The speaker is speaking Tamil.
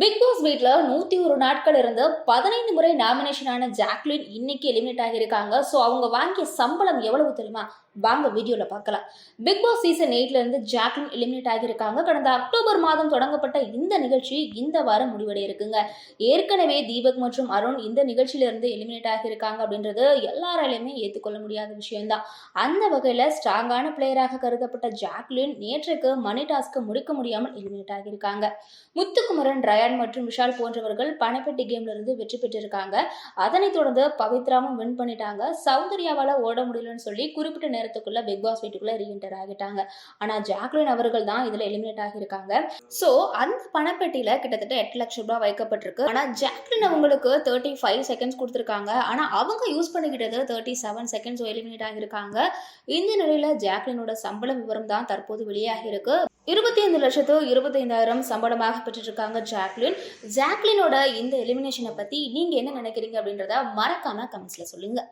பிக் பாஸ் வீட்ல நூத்தி ஒரு நாட்கள் இருந்து பதினைந்து முறை நாமினேஷன் ஆன ஜாக்லின் இன்னைக்கு எலிமினேட் ஆகியிருக்காங்க. ஸோ அவங்க வாங்கிய சம்பளம் எவ்வளவு தெரியுமா? வாங்க வீடியோல பார்க்கலாம். பிக் பாஸ் சீசன் எயிட்ல இருந்து ஜாக்லின் எலிமினேட் ஆகியிருக்காங்க. கடந்த அக்டோபர் மாதம் தொடங்கப்பட்ட இந்த நிகழ்ச்சி இந்த வாரம் முடிவடைய இருக்குங்க. ஏற்கனவே தீபக் மற்றும் அருண் இந்த நிகழ்ச்சியில இருந்து எலிமினேட் ஆகியிருக்காங்க அப்படின்றது எல்லாராலையுமே ஏற்றுக்கொள்ள முடியாத விஷயம்தான். அந்த வகையில ஸ்ட்ராங்கான பிளேயராக கருதப்பட்ட ஜாக்லின் நேற்றுக்கு மணி டாஸ்க்கு முடிக்க முடியாமல் எலிமினேட் ஆகியிருக்காங்க. முத்துக்குமரன் ரயான் மற்றும் விஷால் போன்றவர்கள் பணப்பெட்டி கேம்ல இருந்து வெற்றி பெற்றிருக்காங்க. அதனைத் தொடர்ந்து பவித்ராவும் வின் பண்ணிட்டாங்க. சௌந்தர்யாவால ஓட முடியலன்னு சொல்லி குறிப்பிட்ட நேரத்துக்குள்ள பிக் பாஸ் வீட்டுக்குள்ள ரீஎன்டர் ஆகிட்டாங்க. ஆனா ஜாக்லின் அவர்கள் தான் இதுல எலிமினேட் ஆகியிருக்காங்க. சோ அந்த பணப்பெட்டியில கிட்டத்தட்ட எட்டு லட்சம் ரூபாய் வைக்கப்பட்டிருக்கு. ஆனா ஜாக்லின் அவங்களுக்கு தேர்ட்டி ஃபைவ் செகண்ட்ஸ் கொடுத்துருக்காங்க. ஆனா அவங்க யூஸ் பண்ணிக்கிட்டது தேர்ட்டி செவன் செகண்ட்ஸ் எலிமினேட் ஆகியிருக்காங்க. இந்த நிலையில ஜாக்லினோட சம்பள விவரம் தான் தற்போது வெளியாகிருக்கு இருபத்தி ஐந்து லட்சத்து இருபத்தைந்தாயிரம் சம்பளமாக பெற்றிருக்காங்க ஜாக்லின். ஜாக்லினோட இந்த எலிமினேஷனை பற்றி நீங்கள் என்ன நினைக்கிறீங்க அப்படின்றத மறக்காமல் கமெண்ட்ஸில் சொல்லுங்கள்